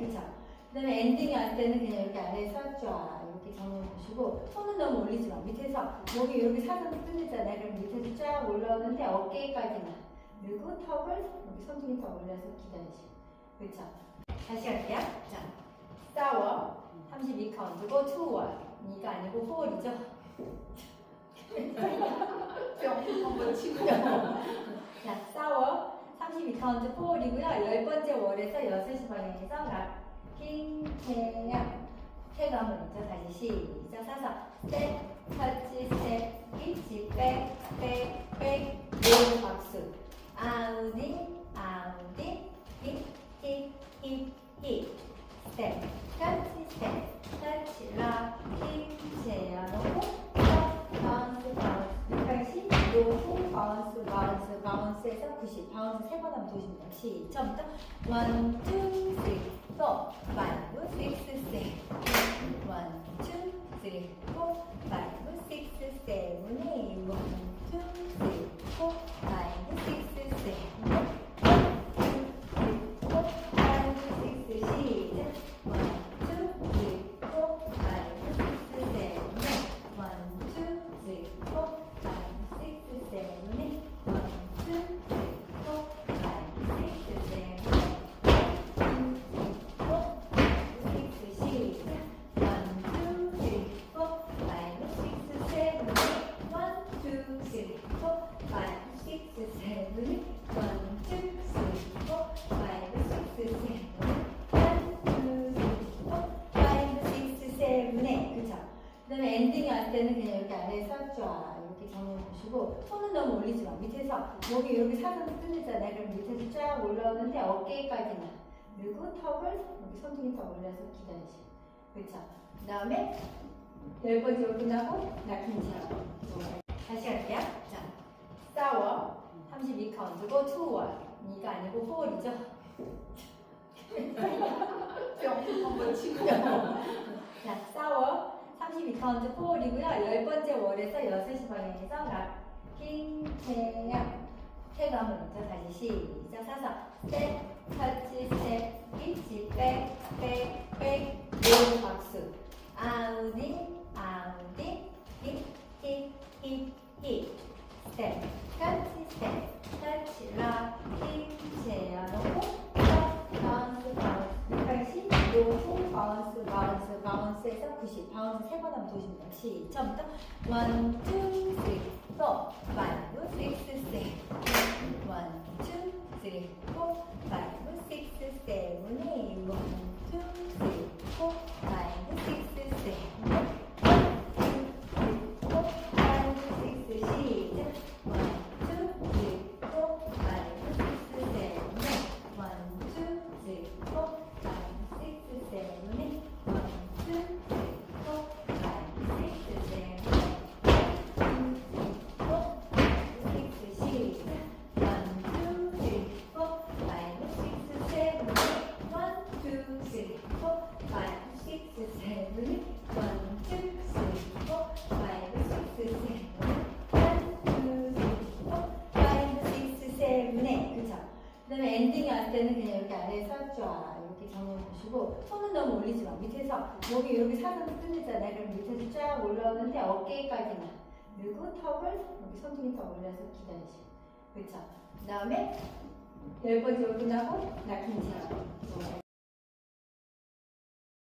그쵸? 그 다음에 엔딩이 할 때는 그냥 이렇게 아래에 쫙 이렇게 정면 보시고 손은 너무 올리지 마. 밑에서 목이 이렇게 사선 뚫리잖아요. 그럼 밑에서 쫙 올라오는데 어깨까지만. 그리고 턱을 여기 손등이 더 올려서 기다리시고. 그쵸? 다시 할게요. 자, 싸워. 32카운트고 투월. 이가 아니고 포월이죠. 뿅 한번 치고 자, 싸워. 32카운트 포월이고요. 열 번째 월에서 6시 방향에서 락킹 태양. 태감을 있죠. 다시 시작. 사서 스텝, 터치, 스텝, 일치, 백, 백, 백, 오 박수. 힙, 힙, 힙. 스텝, 터치, 스텝, 터치, 락킹, 제어놓고, 바운스, 바운스, 80, 요후, 바운스, 바운스, 바운스에서 90, 바운스 세번 하면 도십니다. 시작부터 1, 2, 3, 4, 5, 6, 7, 1, 2, 그 다음에 엔딩 할 때는 그냥 이렇게 아래에서 쫙 이렇게 정면 보시고 손은 너무 올리지 마. 밑에서 목이 이렇게 사선 뚫리잖아요. 그럼 밑에서 쫙 올라오는데 어깨까지만. 그리고 턱을 여기 손등이 더 올려서 기다리시고. 그렇죠. 그 다음에 열 번째로 끝나고 낙힌처럼. 다시 할게요. 자. 32카운트고 투월. 이가 아니고 포월이죠. 뿅 한번 치고 자, 싸워. 32카운트 포월이고요. 열 번째 월에서 6시 방향에서 락킹 태양. 태감을 있죠. 다시 시작. 사서 스텝, 터치, 스텝, 일치, 백, 백, 백, 오 박수. 아우디, 아우디, 힙, 힙, 힙, 힙. 스텝, 터치, 스텝, 터치, 락킹, 제어놓고, 바운스, 바운스, 80, 요후, 바운스, 바운스, 바운스에서 90, 바운스 세 번 하면 도십니다. 시작부터 1, 2, 3, 4, 5, 6, 7, 1, 2, 3, 4, 5, 할 때는 그냥 이렇게 아래에서 쫙 이렇게 정면 보시고 손은 너무 올리지 마. 밑에서 목이 이렇게 사선 뚫리잖아요. 그럼 밑에서 쫙 올라오는데 어깨까지만. 그리고 턱을 여기 손등이 더 올려서 기다리시고. 그렇죠. 그 다음에 열 번째로 끝나고 낙힌처럼.